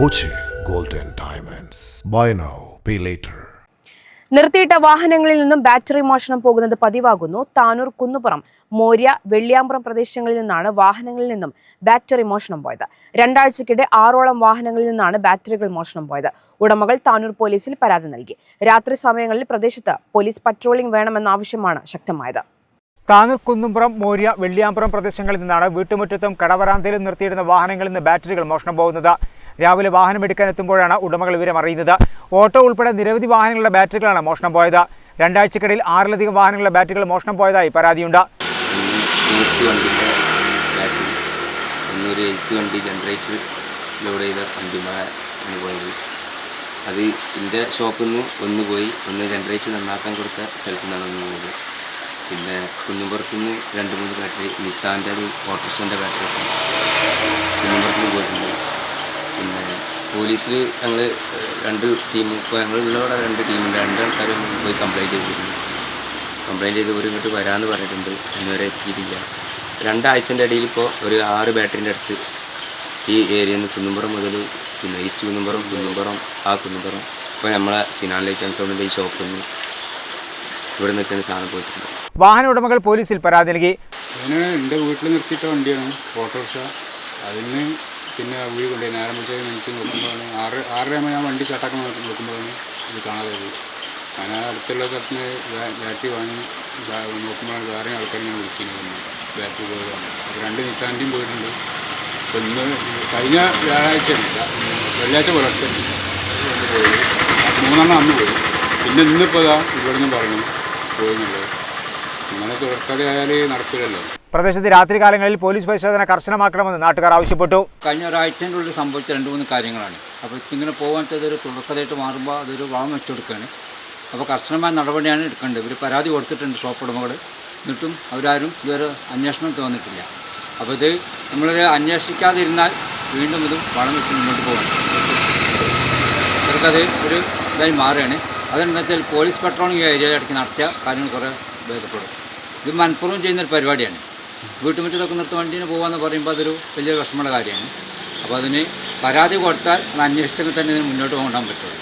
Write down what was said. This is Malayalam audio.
Boche Golden diamonds buy now pay later നിർത്തിയിട്ട വാഹനങ്ങളിൽ നിന്നും ബാറ്ററി മോഷണം പോകുന്നത് പതിവാകുന്നു. താനൂർ കുന്നുപുറം മോര്യ വെള്ളിയാമ്പുറം പ്രദേശങ്ങളിൽ നിന്നാണ് വാഹനങ്ങളിൽ നിന്നും ബാറ്ററി മോഷണം പോയത്. രണ്ടാഴ്ചക്കിടെ ആറോളം വാഹനങ്ങളിൽ നിന്നാണ് ബാറ്ററികൾ മോഷണം പോയത്. ഉടമകൾ താനൂർ പോലീസിൽ പരാതി നൽകി. രാത്രി സമയങ്ങളിൽ പ്രദേശത്ത് പോലീസ് പട്രോളിംഗ് വേണമെന്ന ആവശ്യമാണ് ശക്തമായത്. താനൂർ കുന്നുംപുറം മോര്യ വെള്ളിയാമ്പുറം പ്രദേശങ്ങളിൽ നിന്നാണ് വീട്ടുമുറ്റത്തും കടവരാന്തയിലും നിർത്തിയിടുന്ന വാഹനങ്ങളിൽ നിന്ന് ബാറ്ററികൾ മോഷണം പോകുന്നത്. രാവിലെ വാഹനം എടുക്കാൻ എത്തുമ്പോഴാണ് ഉടമകൾ വിവരം അറിയുന്നത്. ഓട്ടോ ഉൾപ്പെടെ നിരവധി വാഹനങ്ങളുടെ ബാറ്ററികളാണ് മോഷണം പോയത്. രണ്ടാഴ്ചക്കിടയിൽ ആറിലധികം വാഹനങ്ങളുടെ ബാറ്ററികൾ മോഷണം പോയതായി പരാതിയുണ്ട്. അത് എന്റെ ഷോപ്പിൽ നിന്ന് ഒന്ന് പോയി ഒന്ന് ജനറേറ്റർ നന്നാക്കാൻ കൊടുത്ത സ്ഥലത്തു നിന്നാണ് പോയത്. പിന്നെ നിന്ന് രണ്ട് മൂന്ന് ബാറ്ററി നിസാന്റെ ഒരു ഓട്ടോറിക്ഷന്റെ ബാറ്ററി പോലീസിൽ ഞങ്ങൾ രണ്ട് ടീം ഇപ്പോൾ ഞങ്ങളുള്ളവിടെ രണ്ട് ടീമുണ്ട്. രണ്ട് ആൾക്കാരും പോയി കംപ്ലൈന്റ് ചെയ്തിരുന്നു. കംപ്ലൈന്റ് ചെയ്ത് ഒരു ഇങ്ങോട്ട് വരാമെന്ന് പറഞ്ഞിട്ടുണ്ട്. ഇന്നുവരെ എത്തിയിട്ടില്ല. രണ്ടാഴ്ചന്റെ ഇടയിൽ ഇപ്പോൾ ഒരു ആറ് ബാറ്ററിന്റെ അടുത്ത് ഈ ഏരിയയിൽ നിന്ന് കുന്നുംപുറം മുതൽ പിന്നെ ഈസ്റ്റ് കുന്നുംപുറം കുന്നുംപുറം ആ കുന്നുംപുറം ഇപ്പോൾ നമ്മളെ സിനാൻ ലൈറ്റ് ആൻഡ് സൗണ്ടിന്റെ ഈ ഷോപ്പിൽ നിന്ന് ഇവിടെ നിൽക്കുന്ന സാധനം പോയിട്ടുണ്ട്. വാഹന ഉടമകൾ പോലീസിൽ പരാതി നൽകി. ഞാൻ എന്റെ വീട്ടിൽ നിർത്തിയിട്ട വണ്ടിയാണ് ഓട്ടോറിക്ഷ. അതിന് പിന്നെ വീട് കൊണ്ടുപോയി നേരം വിളിച്ചത് നിൽച്ച് നോക്കുമ്പോഴാണ് ആറ് ആറരയാകുമ്പോൾ ഞാൻ വണ്ടി സ്റ്റാർട്ടാക്കാൻ നോക്കി നോക്കുമ്പോഴാണ് ഇത് കാണാതെ പോയി ഞാൻ അടുത്തുള്ള സ്ഥലത്ത് നിന്ന് ബാ- ബാറ്ററി വാങ്ങി നോക്കുമ്പോഴാണ് വേറെ ആൾക്കാർ ഞാൻ വിളിക്കുന്നത് ബാറ്ററി പോയതാണ് രണ്ട് നിസാന്റെയും പോയിട്ടുണ്ട് അപ്പോൾ ഇന്ന് കഴിഞ്ഞ വ്യാഴാഴ്ച വെള്ളിയാഴ്ച പുലർച്ചെ പോയി. മൂന്നെണ്ണം അന്ന് പോയി. പിന്നെ ഇന്നിപ്പോൾ ഇതാ ഇവിടുന്ന് പറഞ്ഞു പോയി എന്നുള്ളത്. ഇങ്ങനെ തുടർക്കഥ ആയാൽ നടക്കില്ലല്ലോ പ്രദേശത്ത് രാത്രികാലങ്ങളിൽ പോലീസ് പരിശോധന കർശനമാക്കണമെന്ന് നാട്ടുകാർ ആവശ്യപ്പെട്ടു. കഴിഞ്ഞ ഒരാഴ്ചന്റെ ഉള്ളിൽ സംഭവിച്ച രണ്ട് മൂന്ന് കാര്യങ്ങളാണ്. അപ്പോൾ ഇങ്ങനെ പോകാൻ വെച്ചാൽ അതൊരു തുടക്കതായിട്ട് മാറുമ്പോൾ അതൊരു വളം വെച്ച് കൊടുക്കുകയാണ് അപ്പോൾ കർശനമായ നടപടിയാണ് എടുക്കേണ്ടത്. ഇവർ പരാതി കൊടുത്തിട്ടുണ്ട് ഷോപ്പ് ഉടമകൾ എന്നിട്ടും അവരാരും ഇതുവരെ അന്വേഷണം തോന്നിട്ടില്ല അപ്പോൾ ഇത് നമ്മളൊരു അന്വേഷിക്കാതിരുന്നാൽ വീണ്ടും ഇത് വളം വെച്ച് മുന്നോട്ട് പോകണം ഇവർക്കത് ഒരു ഇതായി മാറുകയാണ്. അതെന്താ വെച്ചാൽ പോലീസ് പെട്രോളിംഗ് ഏരിയ ഇടയ്ക്ക് നടത്തിയ കാര്യങ്ങൾ കുറേ ഭേദപ്പെടും ഇത് മനഃപൂർവം ചെയ്യുന്നൊരു പരിപാടിയാണ്. വീട്ടുമുറ്റത്തൊക്കെ നിർത്തി വണ്ടീന് പോകാമെന്ന് പറയുമ്പോൾ അതൊരു വലിയ വിഷമമുള്ള കാര്യമാണ്. അപ്പോൾ അതിന് പരാതി കൊടുത്താൽ അത് അന്വേഷിച്ചെങ്കിൽ തന്നെ ഇതിന് മുന്നോട്ട് പോകാൻ പറ്റുള്ളൂ.